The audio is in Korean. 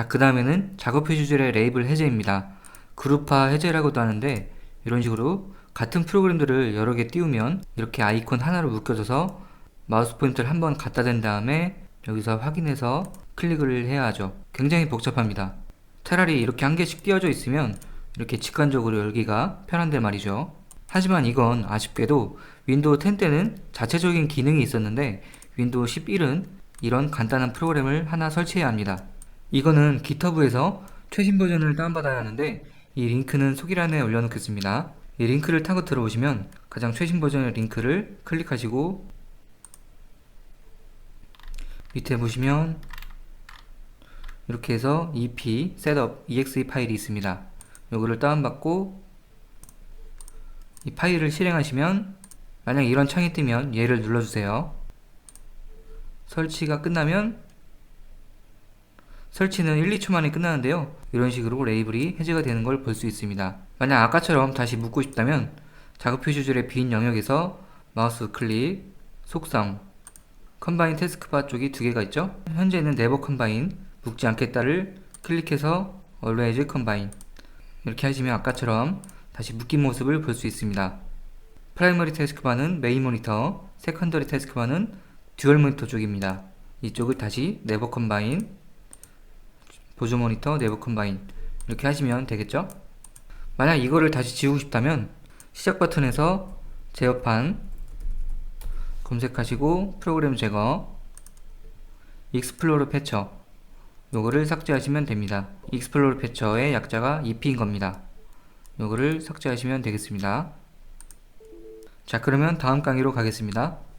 자, 그 다음에는 작업 표시줄의 레이블 해제입니다. 그룹화 해제라고도 하는데 이런 식으로 같은 프로그램들을 여러 개 띄우면 이렇게 아이콘 하나로 묶여져서 마우스 포인터를 한번 갖다 댄 다음에 여기서 확인해서 클릭을 해야 하죠. 굉장히 복잡합니다. 차라리 이렇게 한 개씩 띄워져 있으면 이렇게 직관적으로 열기가 편한데 말이죠. 하지만 이건 아쉽게도 윈도우 10 때는 자체적인 기능이 있었는데 윈도우 11은 이런 간단한 프로그램을 하나 설치해야 합니다. 이거는 GitHub에서 최신 버전을 다운받아야 하는데 이 링크는 소개란에 올려놓겠습니다. 이 링크를 타고 들어오시면 가장 최신 버전의 링크를 클릭하시고 밑에 보시면 이렇게 해서 EP setup exe 파일이 있습니다. 요거를 다운받고 이 파일을 실행하시면 만약 이런 창이 뜨면 얘를 눌러주세요. 설치가 끝나면 설치는 1, 2초 만에 끝나는데요. 이런 식으로 레이블이 해제가 되는 걸 볼 수 있습니다. 만약 아까처럼 다시 묶고 싶다면 작업 표시줄의 빈 영역에서 마우스 클릭, 속성, 컴바인 태스크바 쪽이 두 개가 있죠. 현재는 네버 컴바인, 묶지 않겠다를 클릭해서 always 컴바인 이렇게 하시면 아까처럼 다시 묶인 모습을 볼 수 있습니다. 프라이머리 태스크바는 메인 모니터, 세컨더리 태스크바는 듀얼 모니터 쪽입니다. 이쪽을 다시 네버 컴바인, 보조 모니터, 네버 컴바인 이렇게 하시면 되겠죠? 만약 이거를 다시 지우고 싶다면 시작 버튼에서 제어판 검색하시고 프로그램 제거 익스플로러 패처 요거를 삭제하시면 됩니다. 익스플로러 패처의 약자가 EP인 겁니다. 요거를 삭제하시면 되겠습니다. 자 그러면 다음 강의로 가겠습니다.